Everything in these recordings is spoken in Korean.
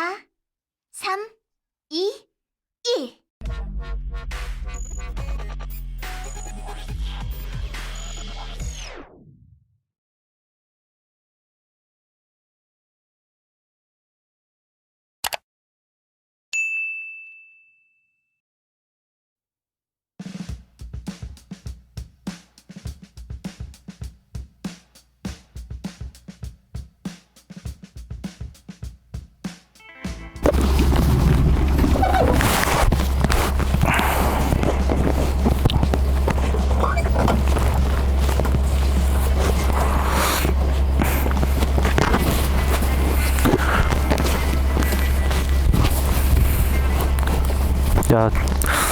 คะ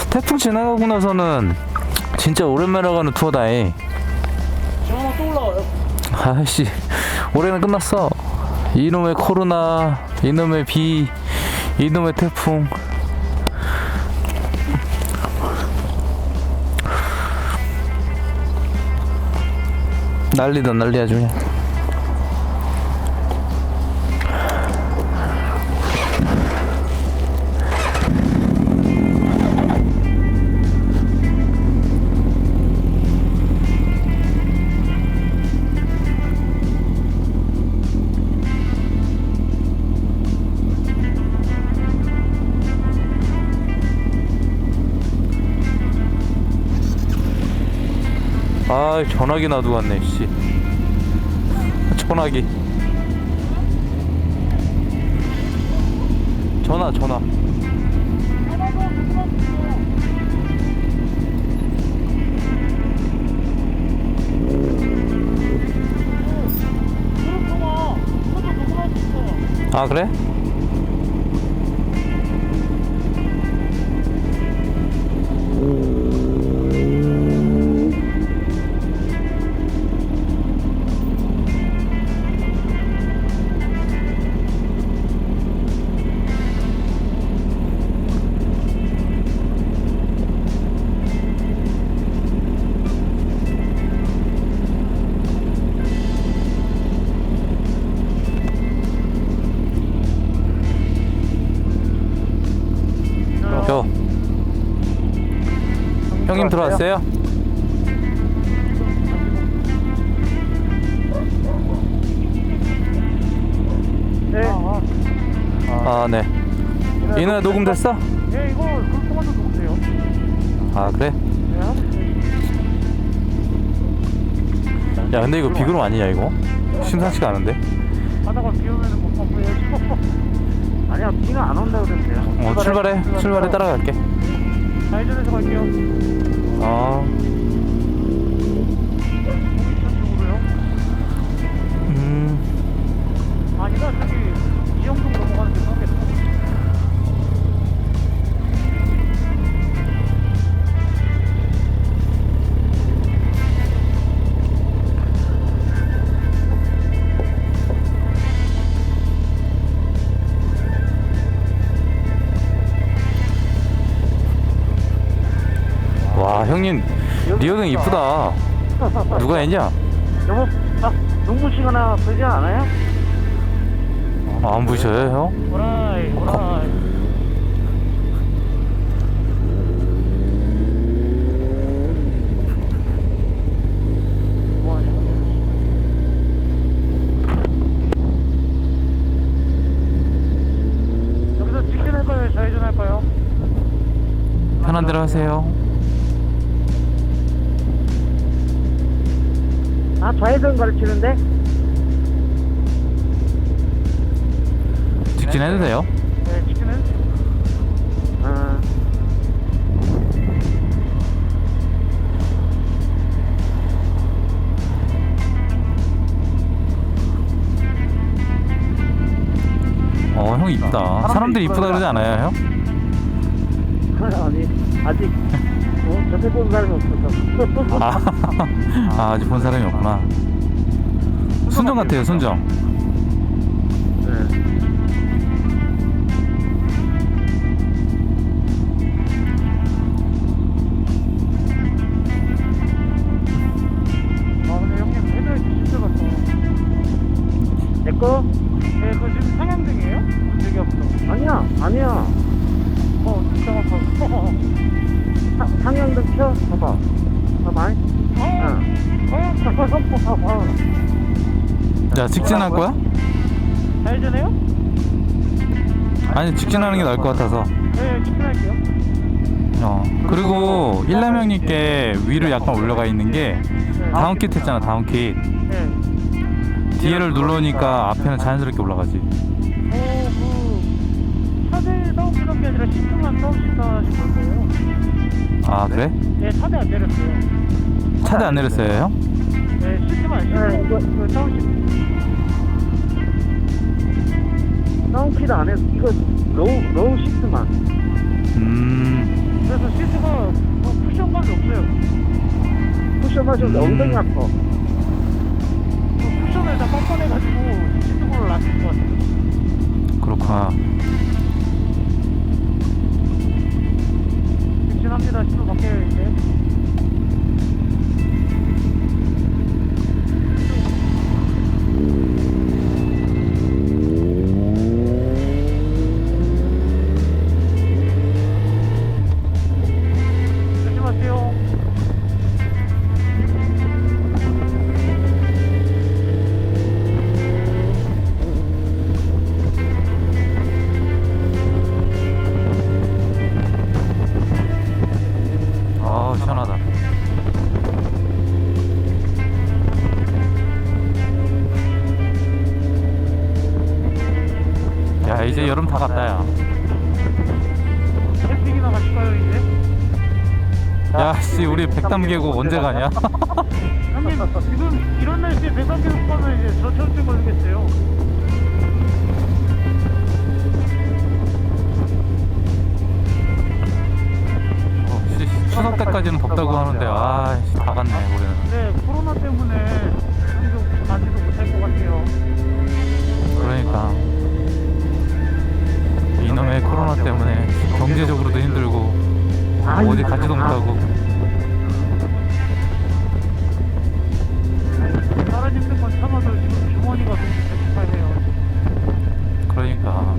태풍 지나가고 나서는 진짜 오랜만에 가는 투어다잉 전화 또 올라와요. 아씨 올해는 끝났어. 이놈의 코로나 이놈의 비 이놈의 태풍. 난리다 난리 아주 그냥 아 전화기 놔두고 왔네 씨. 전화기. 전화 전화. 아 그래? 형님 들어왔어요? 네. 아, 아 네. 이 노래 녹음됐어? 네, 이거 좀 녹으세요. 아 그래? 네. 야 근데 이거 비구름 아니냐 이거? 심상치가 않은데? 하다가 비 오면은 못 바꿔야죠. 아니야, 비는 안 온다 그랬는데요. 어 출발해 출발해 따라갈게 좌회전해서 갈게요. 아. 음, 아니다, 저기 와 형님 리어등 이쁘다 누가 했냐? 여보, 아, 눈 부시거나 그러지 않아요? 아, 안 부셔요 형? 오라이, 오라이. 뭐하냐? 여기서 직진할까요? 좌회전할까요? 편한 대로 하세요 아, 좌회전 가르치는데? 직진해도 돼요? 네? 아. 어 형 이쁘다 사람들이 이쁘다 그러지 않아요 형? 아니, 아직, 어, 저태 본 사람이 없어서. 아, 아 아직 본 사람이 없구나 순정 같아요 순정 네. 아, 근데 형님 헤드라이트 진짜 같아. 내 거? 네, 그거 지금 상향등이에요? 되게 없어. 야 어, 진짜 아파. 상향 좀 펴. 봐봐. 봐봐. 어, 어, 잠깐 한번 봐봐. 야, 직진할 거야? 잘전해요 아니, 직진하는 게 나을 것 같아서. 네, 직진할게요. 어. 그리고 일라명님께 위로 약간 올라가 있는 게 다운킷 했잖아, 다운킷. 네. 뒤에를 눌러니까 앞에는 자연스럽게 올라가지. 싸우시는 게 아니라 시트만 싸우신다 하신 거예요. 아 그래? 네, 차대 안 내렸어요. 차대 안 내렸어요 형? 네, 시트만 시트 그 싸우신. 다운키도 안 해서 이거 로우 로우 시트만 음 그래서 시트가 뭐 쿠션감이 없어요. 쿠션만 좀 음. 엉덩이 아파 그 쿠션을 다 뻔뻔해가지고 시트볼을 놨을 것 같아요. 그렇구나 직진합니다. 시트 바뀌어요 이제. 백담계곡 언제 가냐? 형님 지금 이런 날씨에 배관 계속 가면 이제 저철증 걸리겠어요. 어, 씨, 추석 때까지는 덥다고 하는데 아씨 다 갔네 우리는 네 코로나 때문에 한국 가지도 못할 것 같아요. 그러니까 이놈의 코로나 때문에 경제적으로도 힘들고 어디 가지도 못하고 힘든 건 참아도 지금 주머니가 너무 배고파해요. 그러니까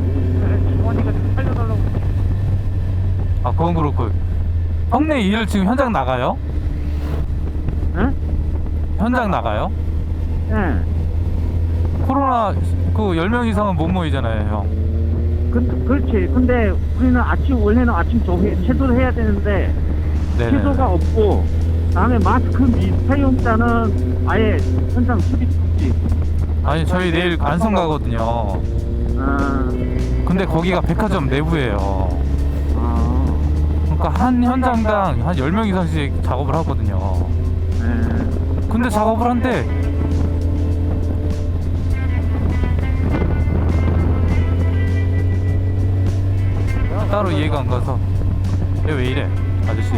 네, 주머니가 지금 살려달라고. 아 그건 그렇고 형네 일 지금 현장 나가요? 응? 현장 나가요? 예 코로나 그 10명 이상은 못 모이잖아요 형 그, 그렇지 근데 우리는 아침 원래는 아침 조회 체도를 해야 되는데 네네 체도가 없고 다음에 마스크 미 사용자는 아예 현장 출입 금지. 아니 저희 내일 안성 가거든요. 아, 근데 거기가 백화점 내부예요. 아, 그러니까 한 현장당 한 10명 이상씩 작업을 하거든요. 예. 근데 작업을 한대. 따로 이해가 안 가서. 얘 왜 이래 아저씨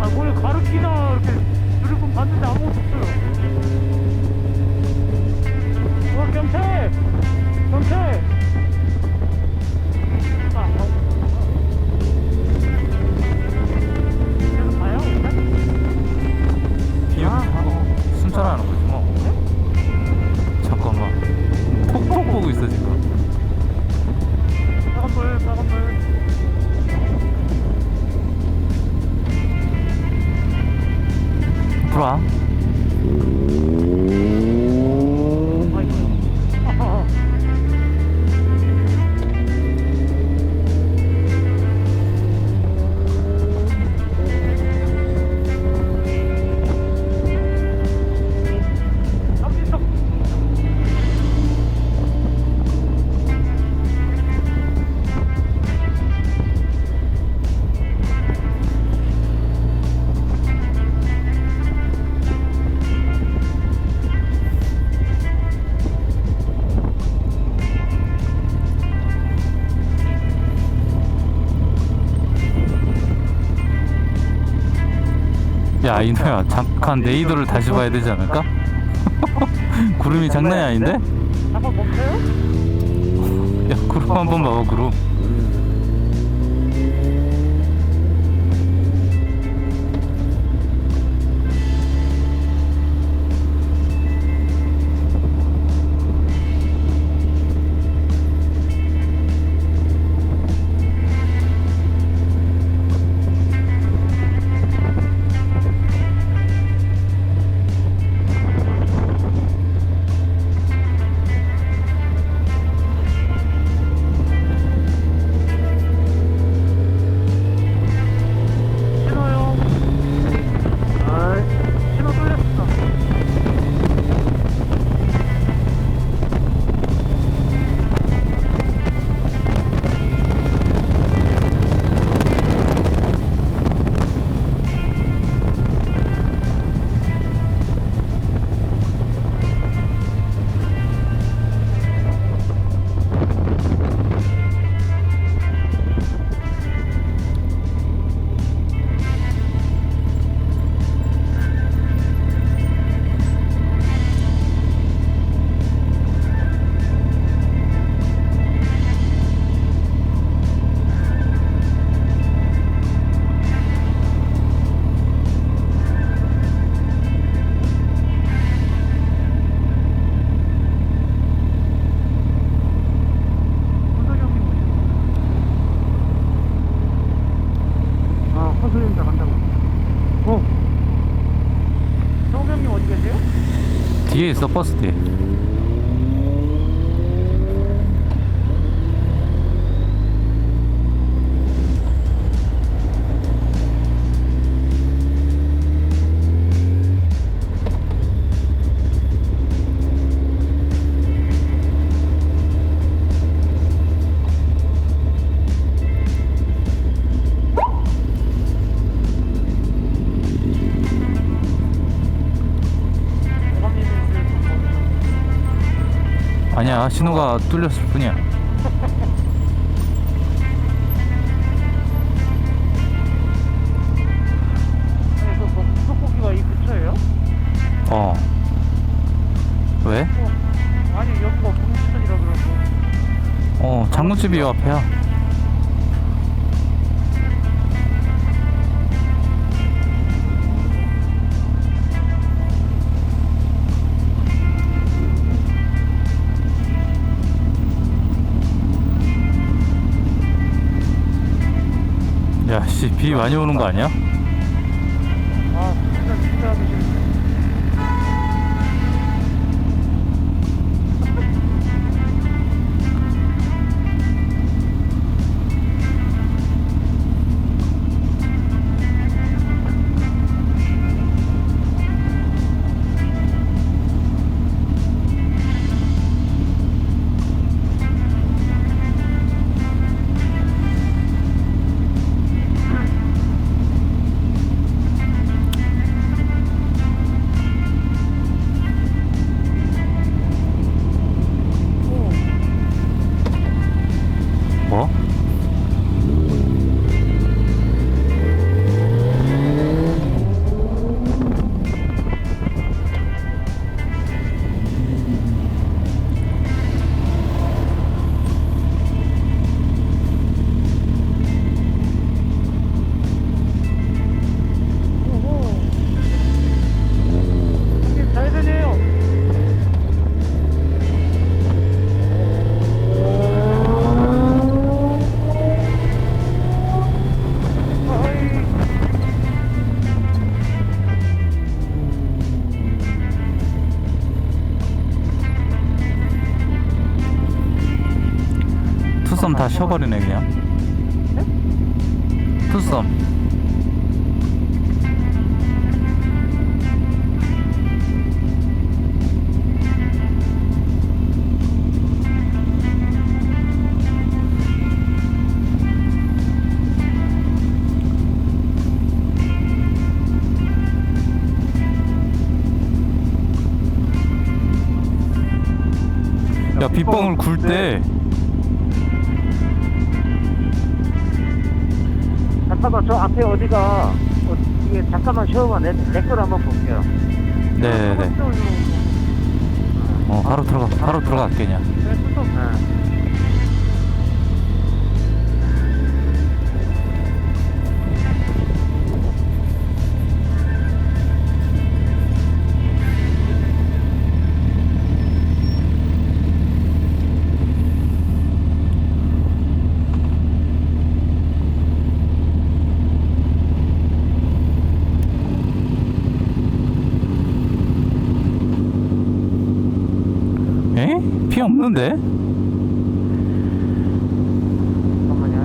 아 뭘 가르치나 이렇게 드리고 봤는데 아무것도 없어요. 어 경태, 야 이노야 잠깐 네이더를 다시 봐야 되지 않을까? 구름이 장난이 아닌데? 야 구름 한번 봐봐 구름 형 설립니다 간다고. 어. 성우 형님 어디 계세요? 뒤에 있어 버스 뒤에. 신호가 뚫렸을 뿐이야 그래서 뭐 이? 어 왜? 어, 아니 여기가 동치천이라 그러고 어 장군집이 요 앞이야 비 많이 오는 거 아니야? 다 쉬어버리네 그냥. 투썸. 야 빗방울 굴 때 잠깐만 저 앞에 어디가 어, 이게 잠깐만 쉬어봐 내, 내걸 한번 볼게요. 네네네 어 바로 들어가 바로 들어갈게 그냥 없는데? 잠깐만요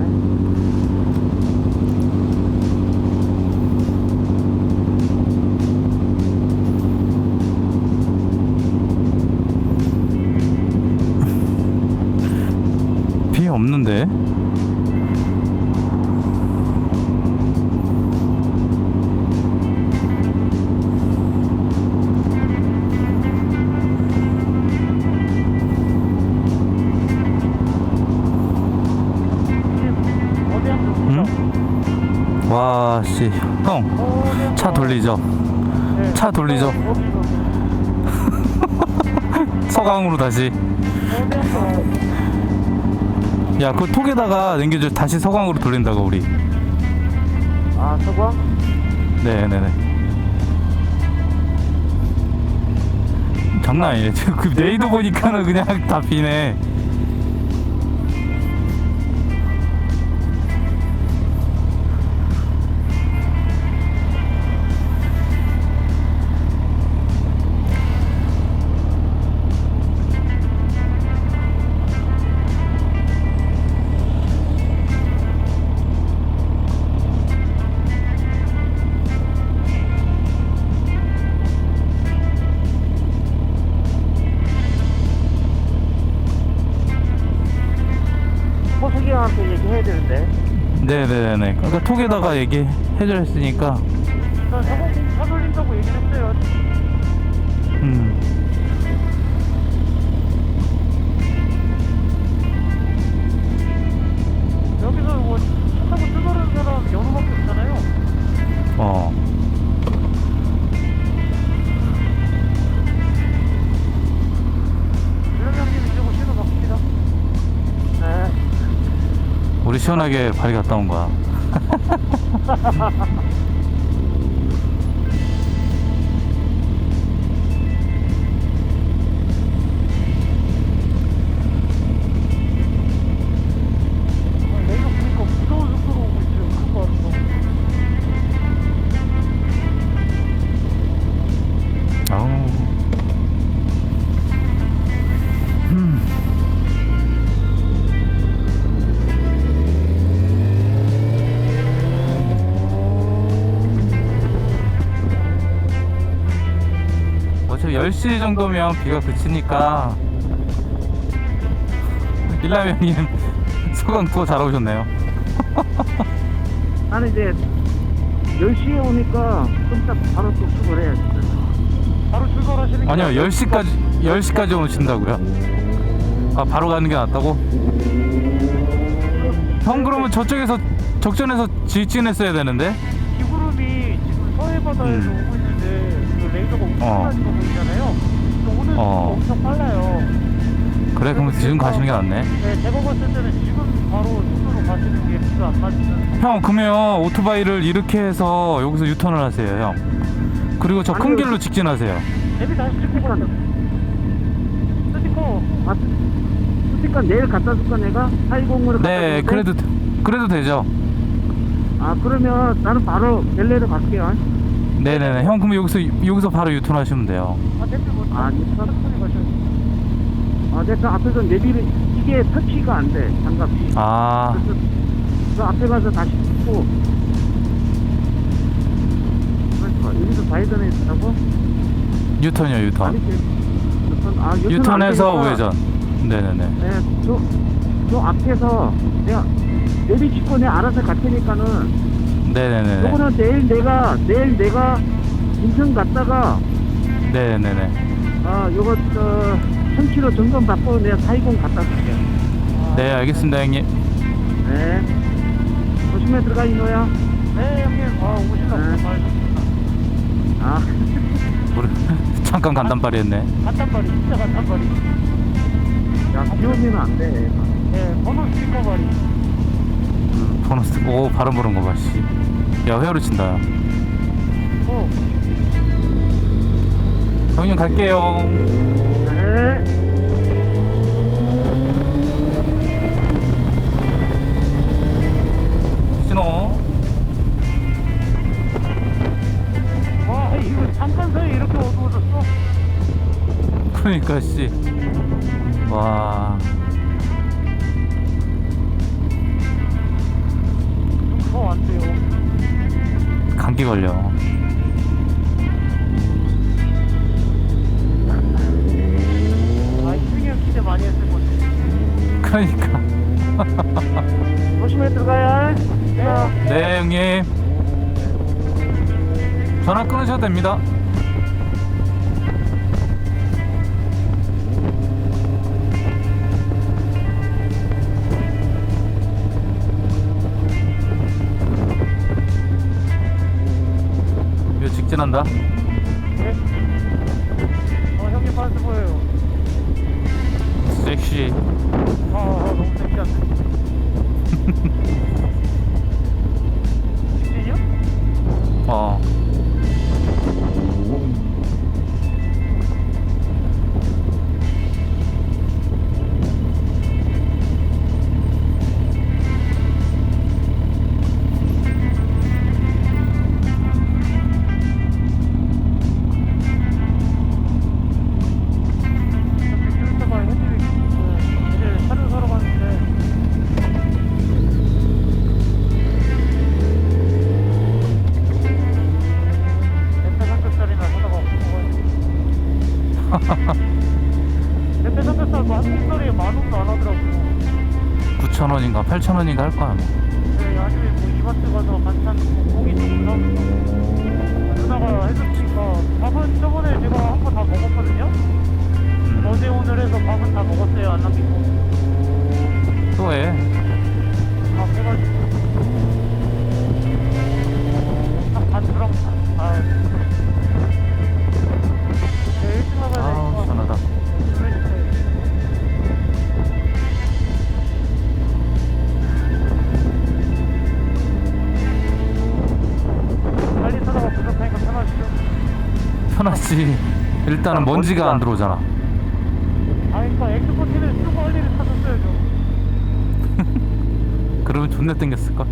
피 없는데? 형, 차 돌리죠. 네. 차 돌리죠. 서강으로 다시. 야, 그 톡에다가 남겨줘. 다시 서강으로 돌린다고, 우리. 아 서광? 네네네. 장난 아니네. 지금 그 네이도 보니까는 그냥 다 비네. 네네네. 그러니까 톡에다가 얘기해줘 했으니까. 시원하게 발이 갔다 온 거야. 10시 정도면 비가 그치니까 일라면님 소감 또잘 오셨네요. 나는 이제 10시에 오니까 좀 이따 바로 또 출발해야 돼. 바로 출발하시는 게 아니요, 낫죠? 10시까지 10시까지 오신다고요? 아, 바로 가는 게 낫다고? 형 그러면 저쪽에서 적전에서 직진했어야 되는데. 기구름이 지금 서해 바다에서 음. 오고 있는데 그 레이더가 엄청 어. 많이 거 보이잖아요. 어. 엄청 빨라요. 그래, 그럼 지금 가시는 게 낫네. 네, 제가 봤을 때는 지금 바로 속도로 가시는 게 비가 안 맞는. 형, 그러면 오토바이를 이렇게 해서 여기서 유턴을 하세요, 형. 그리고 저 큰 아니요. 길로 직진하세요. 데뷔 다시 찍고 가자. 스티커. 아, 스티커 내일 갖다 줄까 내가? 420으로 네, 그래도 그래도 되죠. 아 그러면 나는 바로 벨레로 갈게요. 네네네. 형 그럼 여기서 여기서 바로 유턴하시면 돼요. 아, 아, 천천히 가셔야지. 아 내가 앞에서 내비를 이게 터치가 안 돼 장갑이. 아, 그래서 저 앞에 가서 다시 찍고. 그러니까 여기서 좌회전에 있다고? 유턴이요, 유턴. 아니지. 유턴, 아, 유턴 유턴해서 안 되니까 우회전. 네네네. 네, 저, 저 앞에서 내가 내비 찍고 내가 알아서 갈 테니까는 네네네네. 요거는 내일 내가 내일 내가 인천 갔다가 네네네. 아 요거 저 1000km 점검 받고 내가 420 갖다 줄게. 네, 알겠습니다, 형님. 네. 조심해 들어가 이노야. 네, 형님. 아, 오신다고 네. 말해줬습니다. 아, 우리 잠깐 간단발이 했네. 간단발이, 진짜 간단발이. 야, 비 오면 안 돼. 네, 번호 스티커 발이. 보너스. 오, 바람 부는 거 봐, 씨. 야, 회오리 친다. 어, 형님 갈게요. 네. 신호. 와, 이거 잠깐 사이에 이렇게 어두워졌어? 그러니까 씨. 와. 좀더안 돼요. 감기 걸려. 기대 많이 했을 건데. 그러니까. 조심해 들어가야. 네. 네, 형님. 전화 끊으셔도 됩니다. 이거 직진한다. 네. 어, 형님 반스 보여요. 섹시. 아, 아 너무 섹시한데. 어. 9,000원인가 8,000원인가 할 거야. 아마. 네, 뭐 반찬 뭐 고기 좀 사고 누나가 해줬으니까 밥은 저번에 제가 한번다 먹었거든요. 음, 어제 오늘 해서 밥은 다 먹었어요. 안 남기고 또 해. 다 해가지고 한 반주랑 아 일단은 먼지가 안 들어오잖아. 아, 그러니까 엑스포티를 쓰고 찾았어요, 좀. 그러면 존나 땡겼을걸?